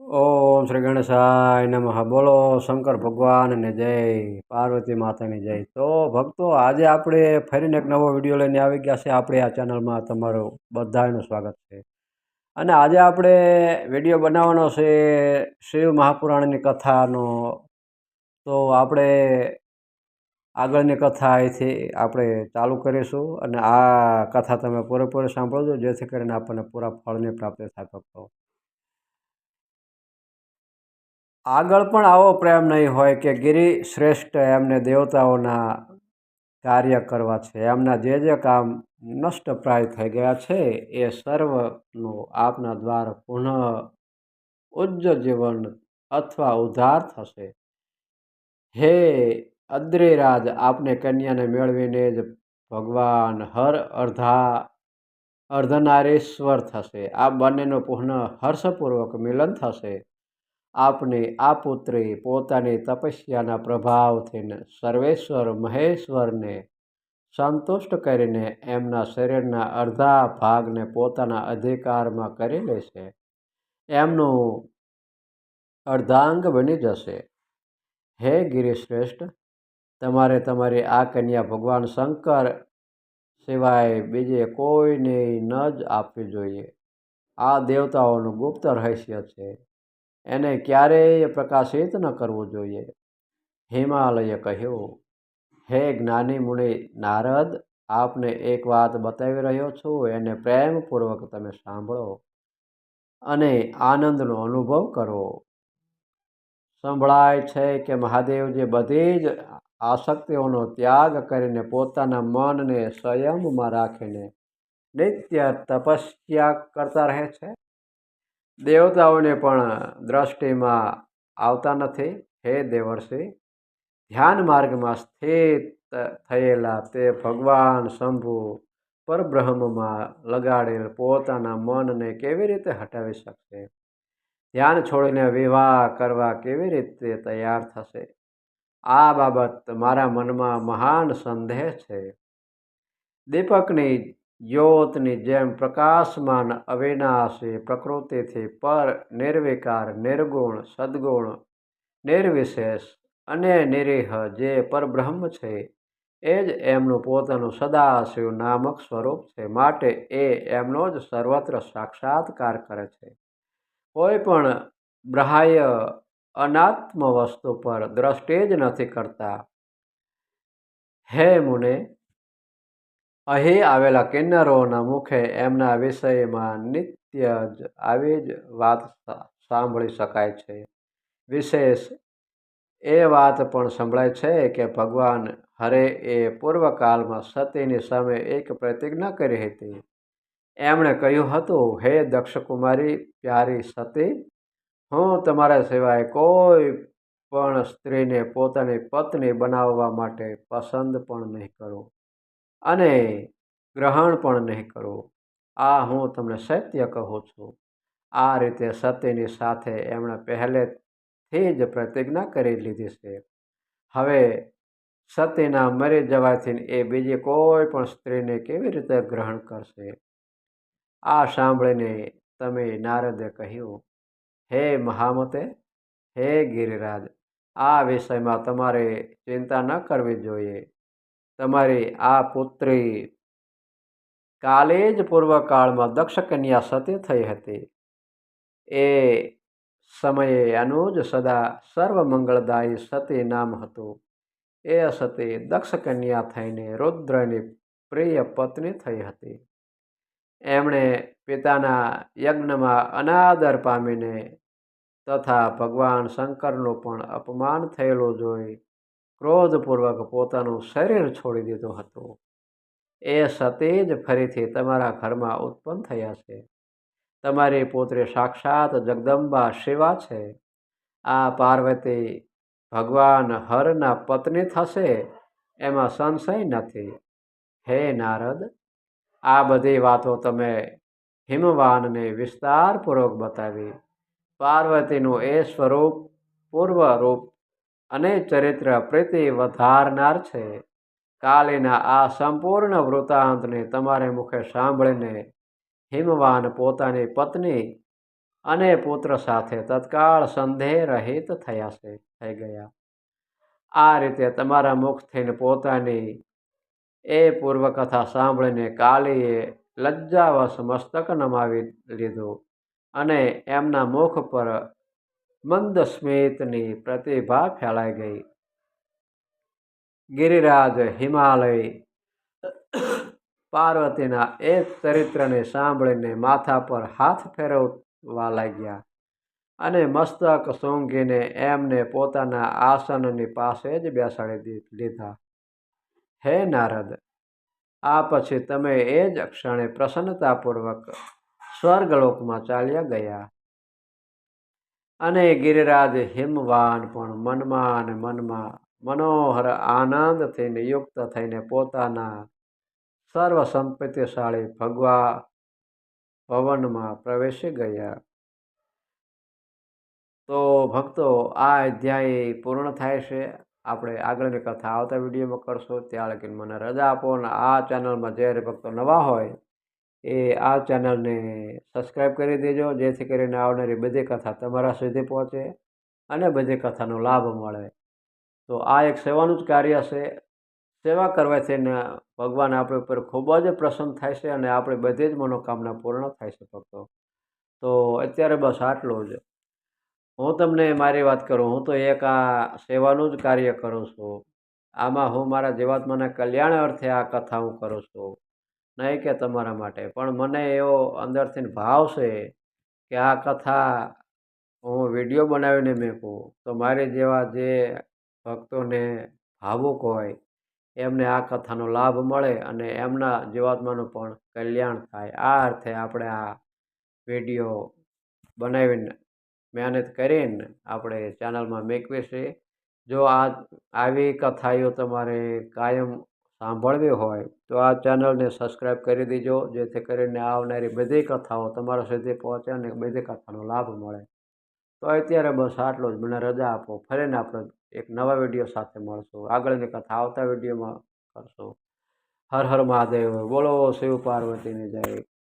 ઓમ શ્રી ગણેશાય નમઃ. બોલો શંકર ભગવાનને જય, પાર્વતી માતાની જય. તો ભક્તો, આજે આપણે ફરીને એક નવો વીડિયો લઈને આવી ગયા છે આપણે આ ચેનલમાં તમારું બધાનું સ્વાગત છે. અને આજે આપણે વીડિયો બનાવવાનો છે શિવ મહાપુરાણની કથાનો. તો આપણે આગળની કથા અહીંથી આપણે ચાલુ કરીશું. અને આ કથા તમે પૂરેપૂરી સાંભળજો, જેથી કરીને આપણને પૂરા ફળની પ્રાપ્તિ થાય. ભક્તો આગળ પણ આવો પ્રેમ નહીં હોય કે ગિરિ શ્રેષ્ઠ એમને દેવતાઓના કાર્ય કરવા છે. એમના જે જે કામ નષ્ટપ્રાય થઈ ગયા છે, એ સર્વનું આપના દ્વાર પુનઃ ઉજ્જ જીવન અથવા ઉદ્ધાર થશે. હે અદ્રિરાજ, આપને કન્યાને મેળવીને જ ભગવાન હર અર્ધા અર્ધનારેશ્વર થશે. આ બંનેનું પુનઃ હર્ષપૂર્વક મિલન થશે. આપની, આ પુત્રી પોતાની તપસ્યાના પ્રભાવથી સર્વેશ્વર મહેશ્વરને સંતુષ્ટ કરીને એમના શરીરના અડધા ભાગને પોતાના અધિકારમાં કરી લેશે એમનું અર્ધાંગ બની જશે. હે ગિરિશ્રેષ્ઠ, તમારે તમારી આ કન્યા ભગવાન શંકર સિવાય બીજે કોઈને ન જ આપવી જોઈએ. આ દેવતાઓનું ગુપ્ત રહસ્ય છે. એને ક્યારેય પ્રકાશિત ન કરવું જોઈએ. હિમાલયે કહ્યું, હે જ્ઞાની મુનિ, નારદ, આપને એક વાત બતાવી રહ્યો છું, એને પ્રેમપૂર્વક તમે સાંભળો અને આનંદનો અનુભવ કરો. સંભળાય છે કે મહાદેવજી બધી જ આસક્તિઓનો ત્યાગ કરીને પોતાના મનને સંયમમાં રાખીને નિત્ય તપસ્યા કરતા રહે છે. દેવતાઓને પણ દ્રષ્ટિમાં આવતા નથી. હે દેવર્ષિ, ધ્યાન માર્ગમાં સ્થિત થયેલા તે ભગવાન શંભુ પરબ્રહ્મમાં લગાડેલ પોતાના મનને કેવી રીતે હટાવી શકશે? ધ્યાન છોડીને વિવાહ કરવા કેવી રીતે તૈયાર થશે? આ બાબત મારા મનમાં મહાન સંદેહ છે. દીપકની જ્યોતની જેમ પ્રકાશમાન અવિનાશી પ્રકૃતિથી પર નિર્વિકાર, નિર્ગુણ, સદગુણ, નિર્વિશેષ અને નિરીહ જે પરબ્રહ્મ છે, એ જ એમનું પોતાનું સદાશિવ નામક સ્વરૂપ છે. માટે એ એમનો જ સર્વત્ર સાક્ષાત્કાર કરે છે. કોઈ પણ બ્રાહ્ય અનાત્મ વસ્તુ પર દ્રષ્ટિ જ નથી કરતા. હે મુને અહીં આવેલા કિન્નરોના મુખે એમના વિષયમાં નિત્ય જ આવી જ વાત સાંભળી શકાય છે. વિશેષ એ વાત પણ સંભળાય છે કે ભગવાન હરે એ પૂર્વકાલમાં સતીની સામે એક પ્રતિજ્ઞા કરી હતી. એમણે કહ્યું હતું, હે દક્ષકુમારી, પ્યારી સતી, હું તમારા સિવાય કોઈ પણ સ્ત્રીને પોતાની પત્ની બનાવવા માટે પસંદ પણ નહીં કરું. અને ગ્રહણ પણ નહીં કરવું આ હું તમને સત્ય કહું છું. આ રીતે સત્યની સાથે એમણે પહેલેથી જ પ્રતિજ્ઞા કરી લીધી છે. હવે સતીના મરી જવાથી એ બીજી કોઈ પણ સ્ત્રીને કેવી રીતે ગ્રહણ કરશે? આ સાંભળીને તમે નારદે કહ્યું, હે મહામતે, હે ગિરિરાજ, આ વિષયમાં તમારે ચિંતા ન કરવી જોઈએ. તમારી આ પુત્રી કાલે જ પૂર્વકાળમાં દક્ષ કન્યા સતી થઈ હતી. એ સમયે અનુજ સદા સર્વમંગળદાયી સતી નામ હતું. એ સતી દક્ષ કન્યા થઈને રુદ્રની પ્રિય પત્ની થઈ હતી. એમણે પિતાના યજ્ઞમાં અનાદર પામીને તથા ભગવાન શંકરનું પણ અપમાન થયેલું જોઈ ક્રોધપૂર્વક પોતાનું શરીર છોડી દીધું હતું. એ સતી ફરીથી તમારા ઘરમાં ઉત્પન્ન થયા છે. તમારી પુત્રી સાક્ષાત જગદંબા શિવા છે. આ પાર્વતી ભગવાન હરના પત્ની થશે એમાં સંશય નથી. હે નારદ, આ બધી વાતો તમે હિમવાનને વિસ્તારપૂર્વક બતાવી. પાર્વતીનું એ સ્વરૂપ પૂર્વ રૂપ અને ચરિત્ર પ્રીતિ વધારનાર છે. કાલીના આ સંપૂર્ણ વૃત્તાંતને તમારે મુખે સાંભળીને હિમવાન પોતાની પત્ની અને પુત્ર સાથે તત્કાળ સંદેહ રહિત થયા છે, થઈ ગયા. આ રીતે તમારા મુખથી પોતાની એ પૂર્વકથા સાંભળીને કાલીએ લજ્જાવશ મસ્તક નમાવી લીધું અને એમના મુખ પર મંદ સ્મિતની પ્રતિભા ફેલાઈ ગઈ. ગિરિરાજ હિમાલય પાર્વતીના એ ચરિત્રને સાંભળીને માથા પર હાથ ફેરવવા લાગ્યા અને મસ્તક સૂંઘીને એમને પોતાના આસનની પાસે જ બેસાડી લીધા હે નારદ, આ પછી તમે એ જ ક્ષણે પ્રસન્નતાપૂર્વક સ્વર્ગલોકમાં ચાલ્યા ગયા. અને ગિરિરાજ હિમવાન પણ મનમાં અને મનમાં મનોહર આનંદ થઈને યુક્ત થઈને પોતાના સર્વ સંપત્તિશાળી ભગવા ભવનમાં પ્રવેશી ગયા. તો ભક્તો, આ અધ્યાય પૂર્ણ થાય છે. આપણે આગળની કથા આવતા વિડીયોમાં કરશું. ત્યાં લગીને મને રજા આપો અને આ ચેનલમાં જે ભક્તો નવા હોય એ આ ચેનલને સબસ્ક્રાઈબ કરી દેજો, જેથી કરીને આવનારી બધી કથા તમારા સુધી પહોંચે અને બધી કથાનો લાભ મળે. તો આ એક સેવાનું જ કાર્ય છે. સેવા કરવાથી ભગવાન આપણી ઉપર ખૂબ જ પ્રસન્ન થાય છે અને આપણી બધી જ મનોકામના પૂર્ણ થાય છે ભક્તો. તો અત્યારે બસ આટલું જ. હું તમને મારી વાત કરું, હું તો એક આ સેવાનું જ કાર્ય કરું છું. આમાં હું મારા જીવાત્માના કલ્યાણ અર્થે આ કથા હું કરું છું. નહીં કે તમારા માટે, પણ મને એવો અંદરથી ભાવ છે કે આ કથા હું વીડિયો બનાવીને મેકું, તો મારી જેવા જે ભક્તોને ભાવુક હોય, એમને આ કથાનો લાભ મળે અને એમના જીવાત્માનું પણ કલ્યાણ થાય. આ અર્થે આપણે આ વીડિયો બનાવીને મહેનત કરીને આપણે ચેનલમાં મેકવી જો આ, આવી કથાઓ તમારે કાયમ સાંભળવી હોય, તો આ ચેનલને સબસ્ક્રાઈબ કરી દેજો, જેથી કરીને આવનારી બધી કથાઓ તમારા સુધી પહોંચે અને બધી કથાનો લાભ મળે. તો અત્યારે બસ આટલું જ. મને રજા આપો. ફરીને આપણે એક નવા વીડિયો સાથે મળશું. આગળની કથા આવતા વિડીયોમાં કરશું. હર હર મહાદેવ. બોલો શિવ પાર્વતીની જય.